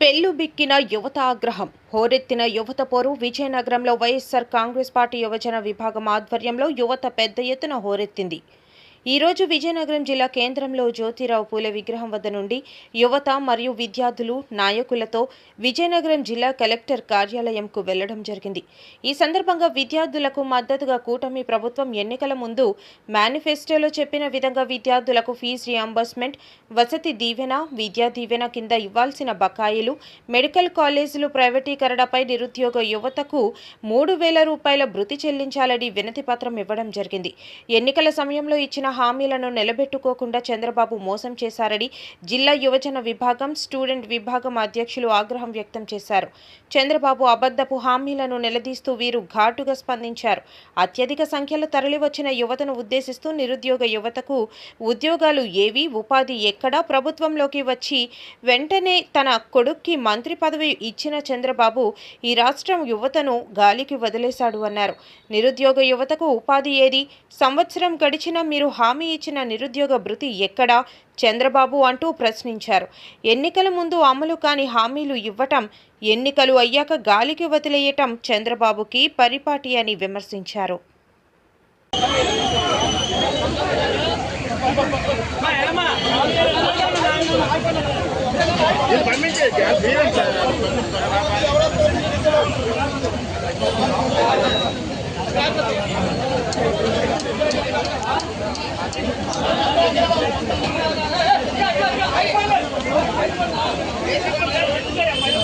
పెళ్ళు బిక్కిన యువత ఆగ్రహం హోరెత్తిన యువత పోరు విజయనగరంలో వైఎస్సార్ కాంగ్రెస్ పార్టీ యువజన విభాగం ఆధ్వర్యంలో యువత పెద్ద ఎత్తున హోరెత్తింది. ఈ రోజు విజయనగరం జిల్లా కేంద్రంలో జ్యోతిరావు పూలే విగ్రహం వద్ద నుండి యువత మరియు విద్యార్థులు నాయకులతో విజయనగరం జిల్లా కలెక్టర్ కార్యాలయంకు వెళ్ళడం జరిగింది. ఈ సందర్భంగా విద్యార్థులకు మద్దతుగా కూటమి ప్రభుత్వం ఎన్నికల ముందు మేనిఫెస్టోలో చెప్పిన విధంగా విద్యార్థులకు ఫీజు రియంబర్స్మెంట్ వసతి దీవెన విద్యా దీవెన కింద ఇవ్వాల్సిన బకాయిలు మెడికల్ కాలేజీలు ప్రైవేటీకరణపై నిరుద్యోగ యువతకు మూడు వేల రూపాయల భృతి చెల్లించాలని వినతి పత్రం ఇవ్వడం జరిగింది. ఎన్నికల సమయంలో ఇచ్చిన హామీలను నిలబెట్టుకోకుండా చంద్రబాబు మోసం చేశారని జిల్లా యువజన విభాగం స్టూడెంట్ విభాగం అధ్యక్షులు ఆగ్రహం వ్యక్తం చేశారు. చంద్రబాబు అబద్ధపు హామీలను నిలదీస్తూ వీరు ఘాటుగా స్పందించారు. అత్యధిక సంఖ్యలో తరలివచ్చిన యువతను ఉద్దేశిస్తూ నిరుద్యోగ యువతకు ఉద్యోగాలు ఏవి ఉపాధి ఎక్కడా ప్రభుత్వంలోకి వచ్చి వెంటనే తన కొడుక్కి మంత్రి పదవి ఇచ్చిన చంద్రబాబు ఈ రాష్ట్రం యువతను గాలికి వదిలేశాడు అన్నారు. నిరుద్యోగ యువతకు ఉపాధి ఏది? సంవత్సరం గడిచినా మీరు హామీ ఇచ్చిన నిరుద్యోగ భృతి ఎక్కడా? చంద్రబాబు అంటూ ప్రశ్నించారు. ఎన్నికల ముందు అమలు కాని హామీలు ఇవ్వటం ఎన్నికలు అయ్యాక గాలికి వదిలేయటం చంద్రబాబుకి పరిపాటి అని విమర్శించారు. పంపించేది Thank you.